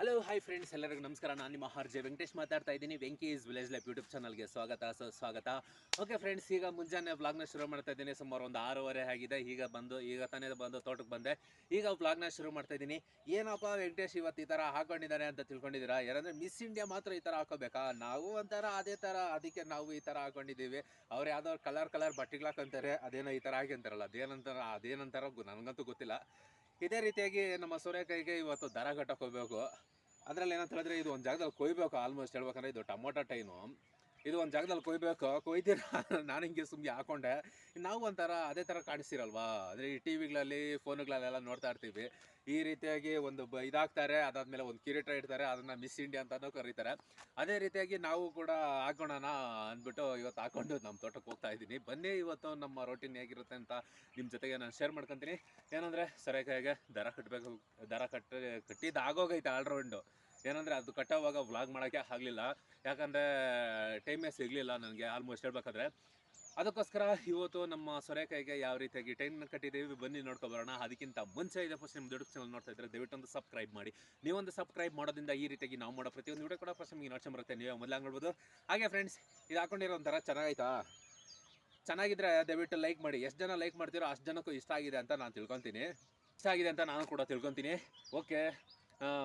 Hello hi friends ಎಲ್ಲರಿಗೂ ನಮಸ್ಕಾರ. ನಾನು ನಿಮ್ಮ ಹರ್ಜೆ ವೆಂಕಟೇಶ್ ಮಾತಾಡ್ತಾ ಇದ್ದೀನಿ. ಇಸ್ ವಿಲೇಜ್ ಲೈಫ್ ಯೂಟ್ಯೂಬ್ ಚಾನಲ್ಗೆ ಸ್ವಾಗತ, ಸೊ, ಸ್ವಾಗತ. ಓಕೆ ಫ್ರೆಂಡ್ಸ್ ಈಗ ಮುಂಜಾನೆ ವ್ಲಾಗ್ನ ಶುರು ಮಾಡ್ತಾ ಇದ್ದೀನಿ. ಸುಮಾರು ಒಂದು ಆರೂವರೆ ಆಗಿದೆ. ಈಗ ಬಂದು, ಈಗ ತಾನೇ ಬಂದು, ತೋಟಕ್ಕೆ ಬಂದೆ. ಈಗ ವ್ಲಾಗ್ನ ಶುರು ಮಾಡ್ತಾ ಇದ್ದೀನಿ. ಏನಪ್ಪ ವೆಂಕಟೇಶ್ ಇವತ್ತು ಈ ಥರ ಹಾಕೊಂಡಿದ್ದಾರೆ ಅಂತ ತಿಳ್ಕೊಂಡಿದ್ದೀರಾ? ಯಾರಂದ್ರೆ ಮಿಸ್ ಇಂಡಿಯಾ ಮಾತ್ರ ಈ ಥರ ಹಾಕೋಬೇಕಾ? ನಾವು ಒಂಥರ ಅದೇ ಥರ, ಅದಕ್ಕೆ ನಾವು ಈ ಥರ ಹಾಕೊಂಡಿದ್ದೀವಿ. ಅವ್ರು ಯಾವುದೋ ಕಲರ್ ಕಲರ್ ಬಟ್ಟೆಗಳು ಹಾಕೊಂತಾರೆ. ಅದೇನೋ ಈ ಥರ ಹಾಕೊಂತಾರಲ್ಲ. ಅದೇನಂತಾರ ಅದೇನಂತಾರ ನನಗಂತೂ ಗೊತ್ತಿಲ್ಲ. ಇದೇ ರೀತಿಯಾಗಿ ನಮ್ಮ ಸೂರ್ಯಕಾಯಿಗೆ ಇವತ್ತು ದರ ಕಟ್ಟಕ್ಕೆ ಹೋಗ್ಬೇಕು. ಅದ್ರಲ್ಲಿ ಏನಂತ ಹೇಳಿದ್ರೆ ಇದು ಒಂದು ಜಾಗದಲ್ಲಿ ಕೊಯ್ಬೇಕು ಆಲ್ಮೋಸ್ಟ್ ಹೇಳ್ಬೇಕಂದ್ರೆ ಇದು ಟೊಮೊಟೊ ಟೈನು ಇದು ಒಂದು ಜಾಗದಲ್ಲಿ ಕೊಯ್ಬೇಕು ಕೊಯ್ತೀರಾ ನಾನು ಹಿಂಗೆ ಸುಮ್ಮನೆ ಹಾಕೊಂಡೆ. ನಾವು ಒಂಥರ ಅದೇ ಥರ ಕಾಣಿಸ್ತಿರಲ್ವಾ? ಅಂದರೆ ಈ ಟಿ ವಿಗಳಲ್ಲಿ, ಫೋನುಗಳಲ್ಲೆಲ್ಲ ನೋಡ್ತಾ ಇರ್ತೀವಿ. ಈ ರೀತಿಯಾಗಿ ಒಂದು ಬ ಇದಾಗ್ತಾರೆ, ಅದಾದಮೇಲೆ ಒಂದು ಕಿರೀಟ ಇಡ್ತಾರೆ, ಅದನ್ನು ಮಿಸ್ ಇಂಡಿಯಾ ಅಂತಲೂ ಕರೀತಾರೆ. ಅದೇ ರೀತಿಯಾಗಿ ನಾವು ಕೂಡ ಹಾಕೋಣ ಅಂದ್ಬಿಟ್ಟು ಇವತ್ತು ಹಾಕೊಂಡು ನಮ್ಮ ತೋಟಕ್ಕೆ ಹೋಗ್ತಾ ಇದ್ದೀನಿ. ಬನ್ನಿ ಇವತ್ತು ನಮ್ಮ ರೊಟೀನ್ ಹೇಗಿರುತ್ತೆ ಅಂತ ನಿಮ್ಮ ಜೊತೆಗೆ ನಾನು ಶೇರ್ ಮಾಡ್ಕೊತೀನಿ. ಏನಂದರೆ, ಸರಿಯಾಗಿ ದರ ಕಟ್ಟಬೇಕು ದರ ಕಟ್ಟ ಕಟ್ಟಿದ್ದು ಆಗೋಗೈತೆ ಆಲ್ರೌಂಡು ಏನಂದರೆ ಅದು ಕಟ್ಟೋವಾಗ ವ್ಲಾಗ್ ಮಾಡೋಕ್ಕೆ ಆಗಲಿಲ್ಲ. ಯಾಕಂದರೆ ಟೈಮೇ ಸಿಗಲಿಲ್ಲ ನನಗೆ ಆಲ್ಮೋಸ್ಟ್ ಹೇಳ್ಬೇಕಾದ್ರೆ. ಅದಕ್ಕೋಸ್ಕರ ಇವತ್ತು ನಮ್ಮ ಸೊರೆಕಾಯಿಗೆ ಯಾವ ರೀತಿಯಾಗಿ ಟೈಮ್ನ ಕಟ್ಟಿದ್ದೀವಿ, ಬನ್ನಿ ನೋಡ್ಕೊಬರೋಣ. ಅದಕ್ಕಿಂತ ಮುಂಚೆ ಇದೆ ಫಸ್ಟ್ ನಿಮ್ಮ ದೊಡ್ಡ ಚಾನಲ್ ನೋಡ್ತಾ ಇದ್ರೆ ದಯವಿಟ್ಟು ಒಂದು ಸಬ್ಸ್ಕ್ರೈಬ್ ಮಾಡಿ. ನೀವೊಂದು ಸಬ್ಸ್ಕ್ರೈಬ್ ಮಾಡೋದ್ರಿಂದ ಈ ರೀತಿಯಾಗಿ ನಾವು ಮಾಡೋ ಪ್ರತಿಯೊಂದು ವಿಡಿಯೋ ಕೂಡ ಫಸ್ಟ್ ನಿಮಗೆ ನೋಡ್ಸೋ ಬರುತ್ತೆ. ನೀವೇ ಮೊದಲಾಗಿ ನೋಡ್ಬೋದು. ಹಾಗೆ ಫ್ರೆಂಡ್ಸ್ ಇದು ಹಾಕೊಂಡಿರೋ ಒಂಥರ ಚೆನ್ನಾಗೈತಾ ಚೆನ್ನಾಗಿದ್ರೆ ದಯವಿಟ್ಟು ಲೈಕ್ ಮಾಡಿ. ಎಷ್ಟು ಜನ ಲೈಕ್ ಮಾಡ್ತೀರೋ ಅಷ್ಟು ಜನಕ್ಕೂ ಇಷ್ಟ ಆಗಿದೆ ಅಂತ ನಾನು ತಿಳ್ಕೊತೀನಿ. ಇಷ್ಟ ಆಗಿದೆ ಅಂತ ನಾನು ಕೂಡ ತಿಳ್ಕೊತೀನಿ. ಓಕೆ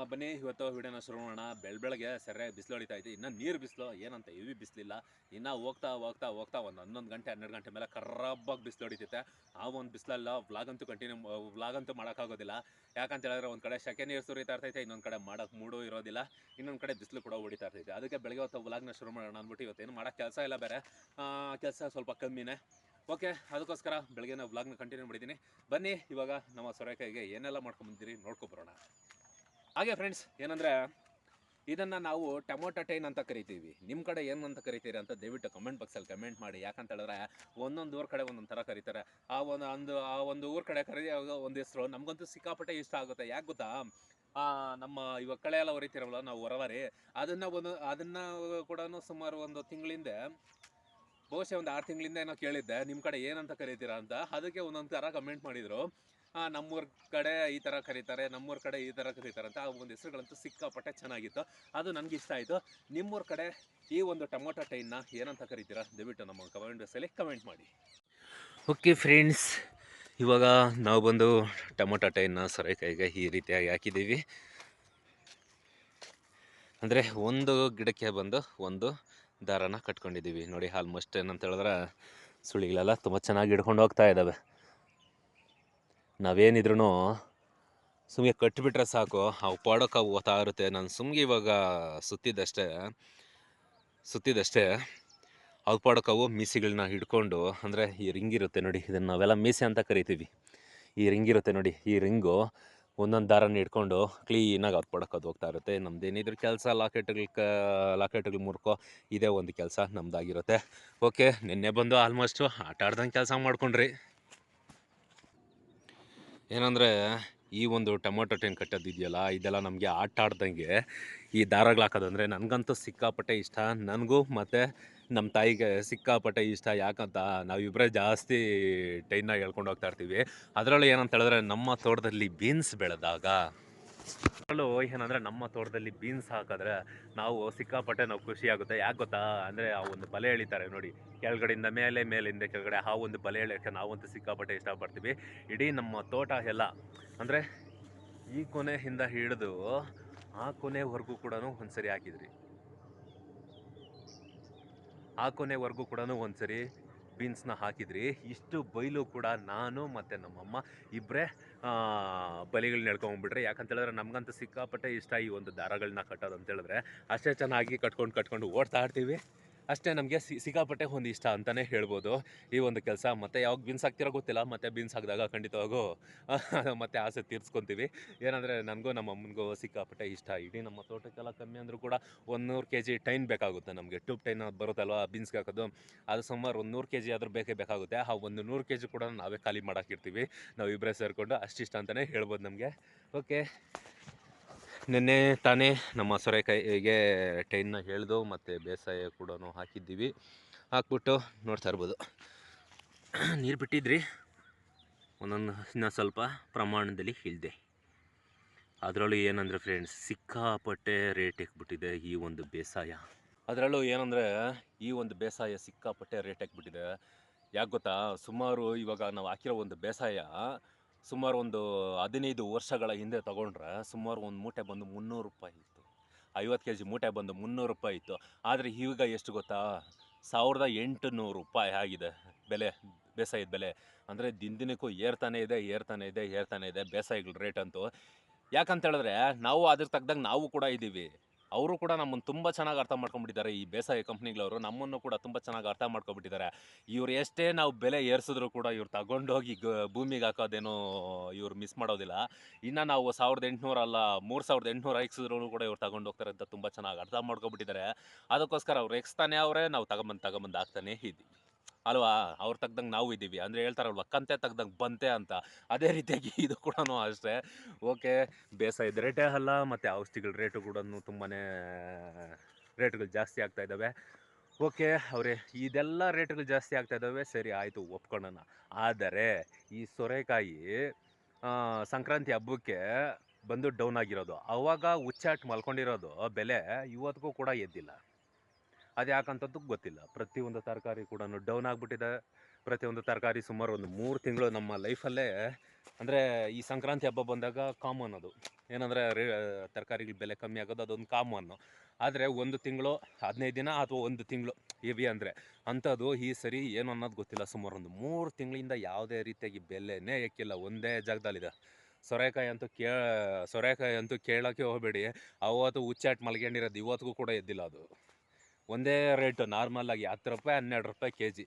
ಬನ್ನಿ, ಇವತ್ತು ವಿಡಿಯೋನ ಶುರು ಮಾಡೋಣ. ಬೆಳ ಬೆಳಗ್ಗೆ ಸರಿಯಾಗಿ ಬಿಸಿಲು ಹೊಡಿತಾ ಇದೆ ಇನ್ನೂ ನೀರು ಬಿಸಿಲು, ಏನಂತ ಇವಿ ಬಿಸಿಲಿಲ್ಲ. ಇನ್ನು ಹೋಗ್ತಾ ಹೋಗ್ತಾ ಹೋಗ್ತಾ ಒಂದು ಹನ್ನೊಂದು ಗಂಟೆ, ಹನ್ನೆರಡು ಗಂಟೆ ಮೇಲೆ ಕರ್ರಬ್ಬಾಗಿ ಬಿಸಿಲು ಹೊಡಿತೈತೆ. ಆ ಒಂದು ಬಿಸಿಲಲ್ಲ ವ್ಲಾಗ್ ಅಂತೂ ಕಂಟಿನ್ಯೂ ವ್ಲಾಗ್ ಅಂತೂ ಮಾಡೋಕ್ಕಾಗೋದಿಲ್ಲ. ಯಾಕಂತ ಹೇಳಿದ್ರೆ ಒಂದು ಕಡೆ ಸೆಕೆ ನೀರು ಸುರಿತಾ ಇರ್ತೈತೆ, ಇನ್ನೊಂದು ಕಡೆ ಮಾಡೋಕ್ಕೆ ಮೂಡು ಇರೋದಿಲ್ಲ. ಇನ್ನೊಂದು ಕಡೆ ಬಿಸಿಲು ಕೂಡ ಹೊಡಿತಾ ಇರ್ತೈತೆ. ಅದಕ್ಕೆ ಬೆಳಗ್ಗೆ ಹೊತ್ತು ವ್ಲಾಗ್ನ ಶುರು ಮಾಡೋಣ ಅಂದ್ಬಿಟ್ಟು ಇವತ್ತೇನು ಮಾಡೋಕ್ಕೆ ಕೆಲಸ ಇಲ್ಲ ಬೇರೆ. ಕೆಲಸ ಸ್ವಲ್ಪ ಕಮ್ಮಿನೇ. ಓಕೆ, ಅದಕ್ಕೋಸ್ಕರ ಬೆಳಗ್ಗೆ ನಾವು ವ್ಲಾಗ್ನ ಕಂಟಿನ್ಯೂ ಮಾಡಿದ್ದೀನಿ. ಬನ್ನಿ, ಇವಾಗ ನಮ್ಮ ಸೊರೆಕಾಯಿಗೆ ಏನೆಲ್ಲ ಮಾಡ್ಕೊಂಬಂದಿರಿ ನೋಡ್ಕೊಬರೋಣ ಹಾಗೆ ಫ್ರೆಂಡ್ಸ್ ಏನಂದರೆ ಇದನ್ನು ನಾವು ಟೊಮೊಟೊ ಟೈನ್ ಅಂತ ಕರಿತೀವಿ. ನಿಮ್ಮ ಕಡೆ ಏನು ಅಂತ ಕರಿತೀರಿ ಅಂತ ದಯವಿಟ್ಟು ಕಮೆಂಟ್ ಬಾಕ್ಸಲ್ಲಿ ಕಮೆಂಟ್ ಮಾಡಿ. ಯಾಕಂತ ಹೇಳಿದ್ರೆ ಒಂದೊಂದು ಊರ ಕಡೆ ಒಂದೊಂದು ಥರ ಕರೀತಾರೆ. ಆ ಒಂದು ಆ ಒಂದು ಊರ ಕಡೆ ಕರಿ ಒಂದು ಹೆಸರು ನಮಗಂತೂ ಸಿಕ್ಕಾಪಟ್ಟೆ ಇಷ್ಟ ಆಗುತ್ತೆ. ಯಾಕೆ ಗೊತ್ತಾ? ನಮ್ಮ ಇವಾಗ ಕಳೆ ಎಲ್ಲ ಹೊರಿತಿರಲ್ಲ ನಾವು ಹೊರವರಿ, ಅದನ್ನು ಒಂದು ಅದನ್ನು ಕೂಡ ಸುಮಾರು ಒಂದು ತಿಂಗಳಿಂದ, ಬಹುಶಃ ಒಂದು ಆರು ತಿಂಗಳಿಂದ ಏನೋ ಕೇಳಿದ್ದೆ. ನಿಮ್ಮ ಕಡೆ ಏನಂತ ಕರೀತೀರಾ ಅಂತ, ಅದಕ್ಕೆ ಒಂದೊಂದು ಥರ ಕಮೆಂಟ್ ಮಾಡಿದರು. ನಮ್ಮೂರ ಕಡೆ ಈ ಥರ ಕರೀತಾರೆ, ನಮ್ಮೂರ ಕಡೆ ಈ ಥರ ಕರೀತಾರೆ ಅಂತ ಆ ಒಂದು ಹೆಸರುಗಳಂತೂ ಸಿಕ್ಕಾಪಟ್ಟೆ ಚೆನ್ನಾಗಿತ್ತು. ಅದು ನನಗೆ ಇಷ್ಟ ಆಯಿತು. ನಿಮ್ಮೂರ ಕಡೆ ಈ ಒಂದು ಟೊಮೊಟೊ ಟೈನ್ನ ಏನಂತ ಕರಿತೀರಾ? ದಯವಿಟ್ಟು ನಮ್ಮ ಕಮೆಂಟ್ ಬಾಕ್ಸಲ್ಲಿ ಕಮೆಂಟ್ ಮಾಡಿ. ಓಕೆ ಫ್ರೆಂಡ್ಸ್, ಇವಾಗ ನಾವು ಬಂದು ಟೊಮೊಟೊ ಟೈನ್ನ ಸೊರೆಕಾಯಿಗೆ ಈ ರೀತಿಯಾಗಿ ಹಾಕಿದ್ದೀವಿ. ಅಂದರೆ ಒಂದು ಗಿಡಕ್ಕೆ ಬಂದು ಒಂದು ದಾರನ ಕಟ್ಕೊಂಡಿದ್ದೀವಿ. ನೋಡಿ ಆಲ್ಮೋಸ್ಟ್ ಏನಂತ ಹೇಳಿದ್ರೆ ಸುಳಿಗಳೆಲ್ಲ ತುಂಬ ಚೆನ್ನಾಗಿ ಹಿಡ್ಕೊಂಡು ಹೋಗ್ತಾ ಇದ್ದಾವೆ. ನಾವೇನಿದ್ರು ಸುಮ್ಮನೆ ಕಟ್ಟಿಬಿಟ್ರೆ ಸಾಕು. ಅವು ಪಾಡೋಕೆ ಅವು ಓದ್ತಾ ಇರುತ್ತೆ. ನಾನು ಸುಮ್ಗೆ ಇವಾಗ ಸುತ್ತಿದ್ದಷ್ಟೇ ಸುತ್ತಿದ್ದಷ್ಟೇ ಅವು ಪಾಡೋಕೆ ಅವು ಮೀಸೆಗಳನ್ನ ಹಿಡ್ಕೊಂಡು, ಅಂದರೆ ಈ ರಿಂಗ್ ಇರುತ್ತೆ ನೋಡಿ, ಇದನ್ನು ನಾವೆಲ್ಲ ಮೀಸೆ ಅಂತ ಕರಿತೀವಿ. ಈ ರಿಂಗ್ ಇರುತ್ತೆ ನೋಡಿ, ಈ ರಿಂಗು ಒಂದೊಂದು ದಾರನ ಹಿಡ್ಕೊಂಡು ಕ್ಲೀನಾಗಿ ಅವ್ರು ಪಡಕ್ಕೆ ಅದು ಹೋಗ್ತಾ ಇರುತ್ತೆ. ನಮ್ದೇನಿದ್ರು ಕೆಲಸ, ಲಾಕೆಟ್ಗಳು ಕ, ಲಾಕೆಟ್ಗಳು ಮುರ್ಕೋ, ಇದೇ ಒಂದು ಕೆಲಸ ನಮ್ದಾಗಿರುತ್ತೆ. ಓಕೆ, ನಿನ್ನೆ ಬಂದು ಆಲ್ಮೋಸ್ಟು ಆಟ ಆಡ್ದಂಗೆ ಕೆಲಸ ಮಾಡ್ಕೊಂಡ್ರಿ. ಏನಂದರೆ, ಈ ಒಂದು ಟೊಮೊಟೊ ಟೆನ್ ಕಟ್ಟೋದು ಇದೆಯಲ್ಲ ಇದೆಲ್ಲ ನಮಗೆ ಆಟ ಆಡ್ದಂಗೆ ಈ ದಾರಗಳು ಹಾಕೋದಂದರೆ ನನಗಂತೂ ಸಿಕ್ಕಾಪಟ್ಟೆ ಇಷ್ಟ. ನನಗೂ ಮತ್ತು ನಮ್ಮ ತಾಯಿಗೆ ಸಿಕ್ಕಾಪಟ್ಟೆ ಇಷ್ಟ. ಯಾಕಂತ ನಾವಿಬ್ಬರೇ ಜಾಸ್ತಿ ಟೈನಾಗಿ ಹೇಳ್ಕೊಂಡು ಹೋಗ್ತಾ ಇರ್ತೀವಿ. ಅದರಲ್ಲೂ ಏನಂತ ಹೇಳಿದ್ರೆ, ನಮ್ಮ ತೋಟದಲ್ಲಿ ಬೀನ್ಸ್ ಬೆಳೆದಾಗ ಅದರಲ್ಲೂ ಏನಂದರೆ ನಮ್ಮ ತೋಟದಲ್ಲಿ ಬೀನ್ಸ್ ಹಾಕಿದ್ರೆ ನಾವು ಸಿಕ್ಕಾಪಟ್ಟೆ ನಾವು ಖುಷಿ ಆಗುತ್ತೆ. ಯಾಕೆ ಗೊತ್ತಾ? ಅಂದರೆ ಆ ಒಂದು ಬಲೆ ಎಳಿತಾರೆ ನೋಡಿ. ಕೆಳಗಡೆಯಿಂದ ಮೇಲೆ, ಮೇಲಿಂದ ಕೆಳಗಡೆ ಆ ಒಂದು ಬಲೆ ಎಳಿಯೋಕ್ಕೆ ನಾವಂತೂ ಸಿಕ್ಕಾಪಟ್ಟೆ ಇಷ್ಟಪಡ್ತೀವಿ. ಇಡೀ ನಮ್ಮ ತೋಟ ಎಲ್ಲ, ಅಂದರೆ ಈ ಕೊನೆಯಿಂದ ಹಿಡಿದು ಆ ಕೊನೆವರೆಗೂ ಕೂಡ ಒಂದ್ಸರಿ ಹಾಕಿದ್ರಿ. ಆ ಕೊನೆವರೆಗೂ ಕೂಡ ಒಂದ್ಸರಿ ಬೀನ್ಸ್ನ ಹಾಕಿದ್ರಿ. ಇಷ್ಟು ಬೈಲು ಕೂಡ ನಾನು ಮತ್ತು ನಮ್ಮಮ್ಮ ಇಬ್ಬರೇ ಬಲಿಗಳನ್ನ ಹೇಳ್ಕೊಂಬಿಟ್ರೆ ಯಾಕಂತ ಹೇಳಿದ್ರೆ ನಮಗಂತೂ ಸಿಕ್ಕಾಪಟ್ಟೆ ಇಷ್ಟ ಈ ಒಂದು ದಾರಗಳನ್ನ ಕಟ್ಟೋದು ಅಂತೇಳಿದ್ರೆ ಅಷ್ಟೇ ಚೆನ್ನಾಗಿ ಕಟ್ಕೊಂಡು ಕಟ್ಕೊಂಡು ಓಡ್ತಾ ಇರ್ತೀವಿ ಅಷ್ಟೇ ನಮಗೆ ಸಿಕ್ಕಾಪಟ್ಟೆ ಒಂದು ಇಷ್ಟ ಅಂತಲೇ ಹೇಳ್ಬೋದು. ಈ ಒಂದು ಕೆಲಸ ಮತ್ತೆ ಯಾವಾಗ ಬೀನ್ಸ್ ಹಾಕ್ತಿರೋ ಗೊತ್ತಿಲ್ಲ, ಮತ್ತೆ ಬೀನ್ಸ್ ಹಾಕಿದಾಗ ಖಂಡಿತವಾಗೂ ಮತ್ತೆ ಆಸೆ ತೀರ್ಸ್ಕೊತೀವಿ. ಏನಂದರೆ ನನಗೂ ನಮ್ಮ ಅಮ್ಮನಿಗೂ ಸಿಕ್ಕಾಪಟ್ಟೆ ಇಷ್ಟ. ಇಡೀ ನಮ್ಮ ತೋಟಕ್ಕೆಲ್ಲ ಕಮ್ಮಿ ಅಂದರೂ ಕೂಡ ಒಂದು ನೂರು ಕೆ ಜಿ ಟೈನ್ ಬೇಕಾಗುತ್ತೆ ನಮಗೆ. ಟ್ಯೂಬ್ ಟೈನ್ ಬರುತ್ತಲ್ವ ಬೀನ್ಸ್ಗೆ ಹಾಕೋದು? ಅದು ಸುಮಾರು ಒಂದು ನೂರು ಕೆ ಜಿ ಆದರೂ ಬೇಕೇ ಬೇಕಾಗುತ್ತೆ. ಆ ಒಂದು ನೂರು ಕೆ ಜಿ ಕೂಡ ನಾವೇ ಖಾಲಿ ಮಾಡೋಕ್ಕಿರ್ತೀವಿ ನಾವು ಇಬ್ಬರೇ ಸೇರಿಕೊಂಡು ಅಷ್ಟಿಷ್ಟ ಅಂತಲೇ ಹೇಳ್ಬೋದು ನಮಗೆ. ಓಕೆ ನಿನ್ನೆ ತಾನೇ ನಮ್ಮ ಸೊರೆಕಾಯಿಗೆ ಟೈನ್ನ ಎಳೆದು ಮತ್ತು ಬೇಸಾಯ ಕೂಡ ಹಾಕಿದ್ದೀವಿ. ಹಾಕ್ಬಿಟ್ಟು ನೋಡ್ತಾ ಇರ್ಬೋದು. ನೀರು ಬಿಟ್ಟಿದ್ರಿ. ಒಂದೊಂದು ಇನ್ನೂ ಸ್ವಲ್ಪ ಪ್ರಮಾಣದಲ್ಲಿ ಇಳಿದೆ ಅದರಲ್ಲೂ ಏನಂದರೆ ಫ್ರೆಂಡ್ಸ್ ಸಿಕ್ಕಾಪಟ್ಟೆ ರೇಟ್ ಇಕ್ಬಿಟ್ಟಿದೆ ಈ ಒಂದು ಬೇಸಾಯ. ಅದರಲ್ಲೂ ಏನಂದರೆ ಈ ಒಂದು ಬೇಸಾಯ ಸಿಕ್ಕಾಪಟ್ಟೆ ರೇಟ್ ಹಾಕ್ಬಿಟ್ಟಿದೆ ಯಾಕೆ ಗೊತ್ತಾ? ಸುಮಾರು ಇವಾಗ ನಾವು ಹಾಕಿರೋ ಒಂದು ಬೇಸಾಯ ಸುಮಾರು ಒಂದು ಹದಿನೈದು ವರ್ಷಗಳ ಹಿಂದೆ ತಗೊಂಡ್ರೆ ಸುಮಾರು ಒಂದು ಮೂಟೆ ಬಂದು ಮುನ್ನೂರು ರೂಪಾಯಿ ಇತ್ತು. ಐವತ್ತು ಕೆ ಜಿ ಮೂಟೆ ಬಂದು ಮುನ್ನೂರು ರೂಪಾಯಿ ಇತ್ತು. ಆದರೆ ಈಗ ಎಷ್ಟು ಗೊತ್ತಾ? ಸಾವಿರದ ಎಂಟುನೂರು ರೂಪಾಯಿ ಆಗಿದೆ ಬೆಲೆ, ಬೇಸಾಯದ ಬೆಲೆ. ಅಂದರೆ ದಿನ ದಿನಕ್ಕೂ ಏರ್ತಾನೆ ಇದೆ ಏರ್ತಾನೆ ಇದೆ ಏರ್ತಾನೆ ಇದೆ ಬೇಸಾಯಗಳ ರೇಟ್ ಅಂತೂ. ಯಾಕಂತ ಹೇಳಿದ್ರೆ ನಾವು ಅದ್ರ ತಕ್ಕದಂಗೆ ನಾವು ಕೂಡ ಇದ್ದೀವಿ. ಅವರು ಕೂಡ ನಮ್ಮನ್ನು ತುಂಬ ಚೆನ್ನಾಗಿ ಅರ್ಥ ಮಾಡ್ಕೊಂಡ್ಬಿಟ್ಟಿದ್ದಾರೆ ಈ ಬೇಸಾಯ ಕಂಪ್ನಿಗಳವರು ನಮ್ಮನ್ನು ಕೂಡ ತುಂಬ ಚೆನ್ನಾಗಿ ಅರ್ಥ ಮಾಡ್ಕೊಬಿಟ್ಟಿದ್ದಾರೆ. ಇವ್ರು ಎಷ್ಟೇ ನಾವು ಬೆಲೆ ಏರಿಸಿದ್ರು ಕೂಡ ಇವ್ರು ತಗೊಂಡೋಗಿ ಗ, ಭೂಮಿಗೆ ಹಾಕೋದೇನು ಇವ್ರು ಮಿಸ್ ಮಾಡೋದಿಲ್ಲ. ಇನ್ನು ನಾವು ಸಾವಿರದ ಎಂಟುನೂರು ಅಲ್ಲ, ಮೂರು ಸಾವಿರದ ಎಂಟುನೂರು ಹಾಕ್ಸಿದ್ರು ಕೂಡ ಇವ್ರು ತಗೊಂಡು ಹೋಗ್ತಾರೆ ಅಂತ ತುಂಬ ಚೆನ್ನಾಗಿ ಅರ್ಥ ಮಾಡ್ಕೊಬಿಟ್ಟಿದ್ದಾರೆ. ಅದಕ್ಕೋಸ್ಕರ ಅವ್ರು ಎಕ್ಸ್ತಾನೆ ಅವರೇ, ನಾವು ತಗೊಂಬಂದು ತಗೊಂಬಂದು ಹಾಕ್ತಾನೆ ಇದ್ದೀವಿ. ಅಲ್ವಾ? ಅವ್ರು ತೆಗ್ದಂಗೆ ನಾವು ಇದ್ದೀವಿ. ಅಂದರೆ ಹೇಳ್ತಾರಲ್ವ, ಕಂತೆ ತೆಗ್ದಂಗೆ ಬಂತೆ ಅಂತ. ಅದೇ ರೀತಿಯಾಗಿ ಇದು ಕೂಡ ಅಷ್ಟೇ. ಓಕೆ ಬೇಸಾಯದ ರೇಟೇ ಅಲ್ಲ, ಮತ್ತು ಔಷಧಿಗಳ ರೇಟು ಕೂಡ ತುಂಬಾ ರೇಟ್ಗಳು ಜಾಸ್ತಿ ಆಗ್ತಾ ಇದ್ದಾವೆ ಓಕೆ, ಅವರೇ, ಇದೆಲ್ಲ ರೇಟ್ಗಳು ಜಾಸ್ತಿ ಆಗ್ತಾ ಇದ್ದಾವೆ ಸರಿ, ಆಯಿತು, ಒಪ್ಕೊಳ್ಳೋಣ. ಆದರೆ, ಈ ಸೊರೆಕಾಯಿ ಸಂಕ್ರಾಂತಿ ಹಬ್ಬಕ್ಕೆ ಬಂದು ಡೌನ್ ಆಗಿರೋದು. ಅವಾಗ ಹುಚ್ಚಾಟ್ ಮಲ್ಕೊಂಡಿರೋದು. ಬೆಲೆ ಇವತ್ತಿಗೂ ಕೂಡ ಎದ್ದಿಲ್ಲ. ಅದು ಯಾಕಂತದ್ದು ಗೊತ್ತಿಲ್ಲ. ಪ್ರತಿಯೊಂದು ತರಕಾರಿ ಕೂಡ ಡೌನ್ ಆಗಿಬಿಟ್ಟಿದೆ. ಪ್ರತಿಯೊಂದು ತರಕಾರಿ ಸುಮಾರು ಒಂದು ಮೂರು ತಿಂಗಳು ನಮ್ಮ ಲೈಫಲ್ಲೇ ಅಂದರೆ ಈ ಸಂಕ್ರಾಂತಿ ಹಬ್ಬ ಬಂದಾಗ ಕಾಮನ್ ಅದು. ಏನಂದರೆ ರೇ, ತರಕಾರಿಗಳ ಬೆಲೆ ಕಮ್ಮಿ ಆಗೋದು ಅದೊಂದು ಕಾಮನ್ನು ಆದರೆ ಒಂದು ತಿಂಗಳು, ಹದಿನೈದು ದಿನ ಅಥವಾ ಒಂದು ತಿಂಗಳು ಹೆವಿ ಅಂದರೆ ಅಂಥದ್ದು ಈ ಸರಿ ಏನು ಅನ್ನೋದು ಗೊತ್ತಿಲ್ಲ. ಸುಮಾರು ಒಂದು ಮೂರು ತಿಂಗಳಿಂದ ಯಾವುದೇ ರೀತಿಯಾಗಿ ಬೆಲೆನೇ ಎಕ್ಕಿಲ್ಲ ಒಂದೇ ಜಾಗದಲ್ಲಿದೆ. ಸೊರೆಕಾಯಿ ಅಂತೂ ಕೇ, ಸೊರೆಕಾಯಿ ಅಂತೂ ಕೇಳೋಕ್ಕೆ ಹೋಗಬೇಡಿ. ಅವತ್ತು ಹುಚ್ಚಾಟ್ ಮಲ್ಕೊಂಡಿರೋದು ಇವತ್ತಿಗೂ ಕೂಡ ಎದ್ದಿಲ್ಲ ಅದು. ಒಂದೇ ರೇಟು ನಾರ್ಮಲಾಗಿ ಹತ್ತು ರೂಪಾಯಿ, ಹನ್ನೆರಡು ರೂಪಾಯಿ ಕೆ ಜಿ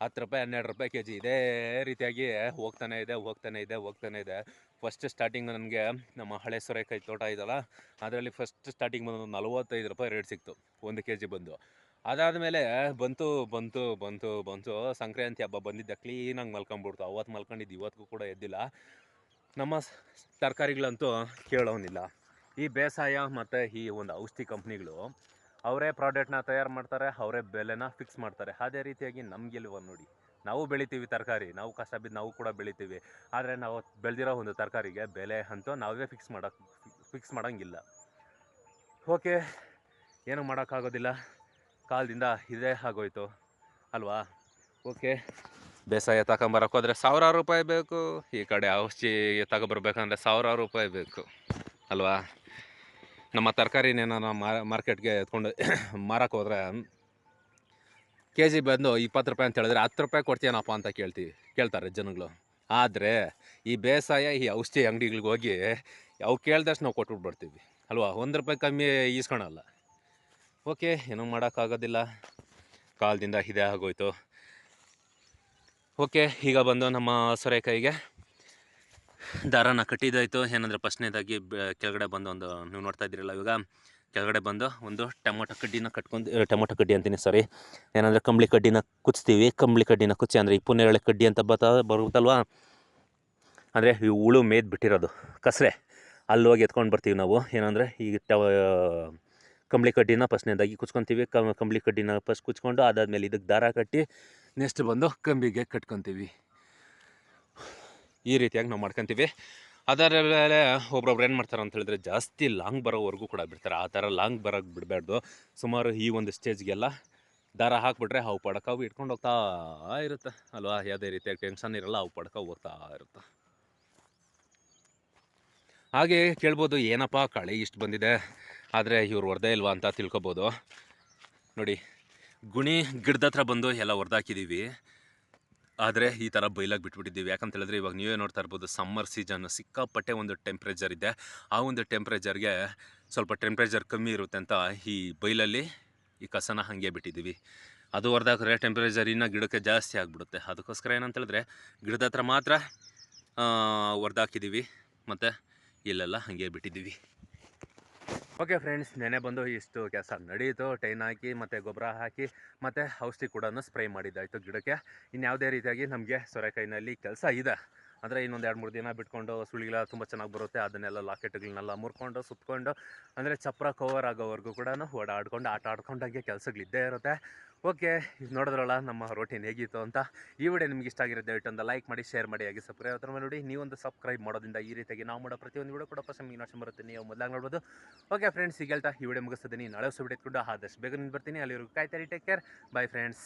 ಹತ್ತು ರೂಪಾಯಿ, ಹನ್ನೆರಡು ರೂಪಾಯಿ ಕೆ ಜಿ ಇದೇ ರೀತಿಯಾಗಿ ಹೋಗ್ತಾನೆ ಇದೆ ಹೋಗ್ತಾನೆ ಇದೆ ಹೋಗ್ತಾನೆ ಇದೆ. ಫಸ್ಟ್ ಸ್ಟಾರ್ಟಿಂಗ್ ನನಗೆ ನಮ್ಮ ಹಳೆ ಸೊರೆಕಾಯಿ ತೋಟ ಇದಲ್ಲ, ಅದರಲ್ಲಿ ಫಸ್ಟ್ ಸ್ಟಾರ್ಟಿಂಗ್ ಬಂದು ನಲವತ್ತೈದು ರೂಪಾಯಿ ರೇಟ್ ಸಿಕ್ತು, ಒಂದು ಕೆ ಜಿ ಬಂದು. ಅದಾದಮೇಲೆ ಬಂತು ಬಂತು ಬಂತು ಬಂತು. ಸಂಕ್ರಾಂತಿ ಹಬ್ಬ ಬಂದಿದ್ದ ಕ್ಲೀನಾಗಿ ಮಲ್ಕೊಂಬಿಡ್ತು ಅವತ್ತು ಮಲ್ಕೊಂಡಿದ್ದು ಇವತ್ತಿಗೂ ಕೂಡ ಎದ್ದಿಲ್ಲ. ನಮ್ಮ ತರಕಾರಿಗಳಂತೂ ಕೇಳೋನಿಲ್ಲ. ಈ ಬೇಸಾಯ ಮತ್ತು ಈ ಒಂದು ಔಷಧಿ ಕಂಪ್ನಿಗಳು ಅವರೇ ಪ್ರಾಡಕ್ಟ್ನ ತಯಾರು ಮಾಡ್ತಾರೆ, ಅವರೇ ಬೆಲೆನ ಫಿಕ್ಸ್ ಮಾಡ್ತಾರೆ. ಅದೇ ರೀತಿಯಾಗಿ ನಮಗಿಲ್ವ ನೋಡಿ. ನಾವು ಬೆಳಿತೀವಿ ತರಕಾರಿ, ನಾವು ಕಷ್ಟ ಬಿದ್ದು ನಾವು ಕೂಡ ಬೆಳಿತೀವಿ. ಆದರೆ ನಾವು ಬೆಳೆದಿರೋ ಒಂದು ತರಕಾರಿಗೆ ಬೆಲೆ ಅಂತೂ ನಾವೇ ಫಿಕ್ಸ್ ಮಾಡೋಕ್ಕೆ ಫಿಕ್ಸ್ ಮಾಡೋಂಗಿಲ್ಲ. ಓಕೆ ಏನು ಮಾಡೋಕ್ಕಾಗೋದಿಲ್ಲ. ಕಾಲದಿಂದ ಇದೇ ಆಗೋಯ್ತು. ಅಲ್ವಾ? ಓಕೆ ಬೇಸಾಯ ತಗೊಂಬರಕ್ಕೆ ಹೋದರೆ ಸಾವಿರಾರು ರೂಪಾಯಿ ಬೇಕು. ಈ ಕಡೆ ಔಷಧಿ ತಗೊಬರ್ಬೇಕಂದ್ರೆ ಸಾವಿರಾರು ರೂಪಾಯಿ ಬೇಕು. ಅಲ್ವಾ? ನಮ್ಮ ತರಕಾರಿನೇನ ಮಾರ್ಕೆಟ್ಗೆ ಎತ್ಕೊಂಡು ಮಾರಕ್ಕೆ ಹೋದ್ರೆ ಕೆ ಜಿ ಬಂದು ಇಪ್ಪತ್ತು ರೂಪಾಯಿ ಅಂತ ಹೇಳಿದ್ರೆ ಹತ್ತು ರೂಪಾಯಿ ಕೊಡ್ತೀಯನಪ್ಪ ಅಂತ ಕೇಳ್ತೀವಿ, ಕೇಳ್ತಾರೆ ಜನಗಳು. ಆದರೆ ಈ ಬೇಸಾಯ, ಈ ಔಷಧಿ ಅಂಗಡಿಗಳಿಗೆ ಹೋಗಿ ಅವು ಕೇಳ್ದಷ್ಟು ನಾವು ಕೊಟ್ಬಿಟ್ಬಿಡ್ತೀವಿ. ಅಲ್ವಾ? ಒಂದು ರೂಪಾಯಿ ಕಮ್ಮಿ ಈಸ್ಕೊಳಲ್ಲ. ಓಕೆ, ಏನೂ ಮಾಡೋಕ್ಕಾಗೋದಿಲ್ಲ. ಕಾಲದಿಂದ ಇದೇ ಆಗೋಯ್ತು. ಓಕೆ, ಈಗ ಬಂದು ನಮ್ಮ ಸೊರೆಕಾಯಿಗೆ ದಾರಾನ ಕಟ್ಟಿದ್ದಾಯಿತು. ಏನಂದರೆ ಫಸ್ಟ್ನೇದಾಗಿ ಕೆಳಗಡೆ ಬಂದು ಒಂದು, ನೀವು ನೋಡ್ತಾ ಇದ್ದೀರಲ್ಲ ಇವಾಗ, ಕೆಳಗಡೆ ಬಂದು ಒಂದು ಟೊಮೊಟೊ ಕಡ್ಡಿನ ಕಟ್ಕೊಂಡು ಟೊಮೊಟೊ ಕಡ್ಡಿ ಅಂತೀನಿ ಸಾರಿ ಏನಂದರೆ ಕಂಬಳಿ ಕಡ್ಡಿನ ಕುಚ್ತೀವಿ. ಕಂಬಳಿ ಕಡ್ಡಿನ ಕುಚ್ಚಿ, ಅಂದರೆ ಈ ಕಡ್ಡಿ ಅಂತ ಬತ್ತ ಬರುತ್ತಲ್ವಾ? ಅಂದರೆ ಈ ಹುಳು ಮೇದ್ ಬಿಟ್ಟಿರೋದು, ಕಸರೆ. ಅಲ್ಲಿ ಹೋಗಿ ಎತ್ಕೊಂಡು ಬರ್ತೀವಿ ನಾವು. ಏನಂದರೆ ಈಗ ಟವ ಕಂಬಳಿ ಕಡ್ಡಿನ ಫಸ್ಟ್ನೇದಾಗಿ ಕುಚ್ಕೊತೀವಿ. ಕಂಬಳಿ ಕಡ್ಡಿನ ಫಸ್ಟ್ ಕುಚ್ಕೊಂಡು, ಅದಾದಮೇಲೆ ಇದಕ್ಕೆ ದಾರ ಕಟ್ಟಿ ನೆಕ್ಸ್ಟ್ ಬಂದು ಕಂಬಿಗೆ ಕಟ್ಕೊತೀವಿ. ಈ ರೀತಿಯಾಗಿ ನಾವು ಮಾಡ್ಕೊತೀವಿ. ಅದರ ಮೇಲೆ ಒಬ್ರೊಬ್ರು ಏನು ಮಾಡ್ತಾರೆ ಅಂತ ಹೇಳಿದ್ರೆ ಜಾಸ್ತಿ ಲಾಂಗ್ ಬರೋವರೆಗೂ ಕೂಡ ಬಿಡ್ತಾರೆ. ಆ ಥರ ಲಾಂಗ್ ಬರೋಕ್ಕೆ ಬಿಡಬಾರ್ದು. ಸುಮಾರು ಈ ಒಂದು ಸ್ಟೇಜ್ಗೆಲ್ಲ ದಾರ ಹಾಕ್ಬಿಟ್ರೆ ಅವು ಪಡಕ ಅವು ಇಟ್ಕೊಂಡು ಹೋಗ್ತಾ ಇರುತ್ತೆ. ಅಲ್ವಾ? ಯಾವುದೇ ರೀತಿಯಾಗಿ ಟೆನ್ಷನ್ ಇರಲ್ಲ ಅವು ಪಡಕ ಹೋಗ್ತಾ ಇರುತ್ತೆ. ಹಾಗೆ ಕೇಳ್ಬೋದು, ಏನಪ್ಪ ಕಳೆ ಇಷ್ಟು ಬಂದಿದೆ. ಆದರೆ ಇವ್ರು ಹೊರದೇ ಇಲ್ವಾ ಅಂತ ತಿಳ್ಕೊಬೋದು. ನೋಡಿ, ಗುಣಿ ಗಿಡದ ಹತ್ರ ಬಂದು ಎಲ್ಲ ಹೊಡೆದಾಕಿದ್ದೀವಿ ಆದರೆ ಈ ಥರ ಬೈಲಾಗಿ ಬಿಟ್ಬಿಟ್ಟಿದ್ದೀವಿ. ಯಾಕಂತ ಹೇಳಿದ್ರೆ ಇವಾಗ ನೀವೇ ನೋಡ್ತಾ ಇರ್ಬೋದು ಸಮ್ಮರ್ ಸೀಸನ್ ಸಿಕ್ಕಾಪಟ್ಟೆ ಒಂದು ಟೆಂಪ್ರೇಚರ್ ಇದೆ. ಆ ಒಂದು ಟೆಂಪ್ರೇಚರ್ಗೆ ಸ್ವಲ್ಪ ಟೆಂಪ್ರೇಚರ್ ಕಮ್ಮಿ ಇರುತ್ತೆ ಅಂತ ಈ ಬೈಲಲ್ಲಿ ಈ ಕಸನ ಹಾಗೆ ಬಿಟ್ಟಿದ್ದೀವಿ. ಅದು ಹೊರದಾಕ್ರೆ ಟೆಂಪ್ರೇಚರ್ ಇನ್ನೂ ಗಿಡಕ್ಕೆ ಜಾಸ್ತಿ ಆಗಿಬಿಡುತ್ತೆ. ಅದಕ್ಕೋಸ್ಕರ ಏನಂತ ಹೇಳಿದ್ರೆ ಗಿಡದ ಹತ್ರ ಮಾತ್ರ ಹೊರದಾಕಿದ್ದೀವಿ. ಮತ್ತು ಇಲ್ಲೆಲ್ಲ ಹಾಗೆ ಬಿಟ್ಟಿದ್ದೀವಿ. ಓಕೆ ಫ್ರೆಂಡ್ಸ್ ನೆನೆ ಬಂದು ಇಷ್ಟು ಕೆಲಸ ನಡೀತು. ಟೈನ್ ಹಾಕಿ, ಮತ್ತು ಗೊಬ್ಬರ ಹಾಕಿ, ಮತ್ತು ಔಷಧಿ ಕೂಡ ಸ್ಪ್ರೇ ಮಾಡಿದ್ದಾಯಿತು ಗಿಡಕ್ಕೆ. ಇನ್ಯಾವುದೇ ರೀತಿಯಾಗಿ ನಮಗೆ ಸೊರೆಕಾಯಿನಲ್ಲಿ ಕೆಲಸ ಇದೆ. ಅಂದರೆ ಇನ್ನೊಂದು ಎರಡು ಮೂರು ದಿನ ಬಿಟ್ಕೊಂಡು ಸುಳಿಗಳ ತುಂಬ ಚೆನ್ನಾಗಿ ಬರುತ್ತೆ. ಅದನ್ನೆಲ್ಲ ಲಾಕೆಟ್ಗಳನ್ನೆಲ್ಲ ಮುರ್ಕೊಂಡು, ಸುತ್ಕೊಂಡು, ಅಂದರೆ ಚಪ್ರ ಕವರ್ ಆಗೋವರೆಗೂ ಕೂಡ ಓಡಾಡ್ಕೊಂಡು, ಆಟ ಆಡ್ಕೊಂಡಾಗೆ ಕೆಲಸಗಳಿದ್ದೇ ಇರುತ್ತೆ. ಓಕೆ ಇದು ನೋಡಿದ್ರಲ್ಲ ನಮ್ಮ ರೋಟೀನ್ ಹೇಗಿತ್ತು ಅಂತ. ಈ ವಿಡಿಯೋ ನಿಮ್ಗೆ ಇಷ್ಟ ಆಗಿರೋ ದಯವಿಟ್ಟು ಒಂದು ಲೈಕ್ ಮಾಡಿ ಶೇರ್ ಮಾಡಿ, ಹಾಗೆ ಸಬ್ಸ್ಕ್ರೈಬ್ ಹತ್ರ ನೋಡಿ ನೀವೊಂದು ಸಬ್ಸ್ಕ್ರೈಬ್ ಮಾಡೋದಿಂದ ಈ ರೀತಿಯಾಗಿ ನಾವು ಮಾಡೋ ಪ್ರತಿಯೊಂದು ವಿಡಿಯೋ ಕೂಡ ಫಸ್ಟ್ ನಿಮಗೆ ಬರುತ್ತೆ. ನೀವು ಮೊದಲಾಗಿ ನೋಡ್ಬೋದು. ಓಕೆ ಫ್ರೆಂಡ್ಸ್ ಈಗ ಹೇಳ್ತಾ ಈ ವಿಡಿಯೋ ಮುಗಿಸ್ತಿದ್ದೀನಿ. ನಾಳೆ ಹೊಸ ವಿಡಿಯೋ ಎತ್ಕೊಂಡು ಆದಷ್ಟು ಬೇಗ ನಿಂತು ಬರ್ತೀನಿ ಅಲ್ಲಿವರೆಗೂ ಕಾಯ್ತಾರೆ ಟೇಕ್ ಕೇರ್ ಬೈ ಫ್ರೆಂಡ್ಸ್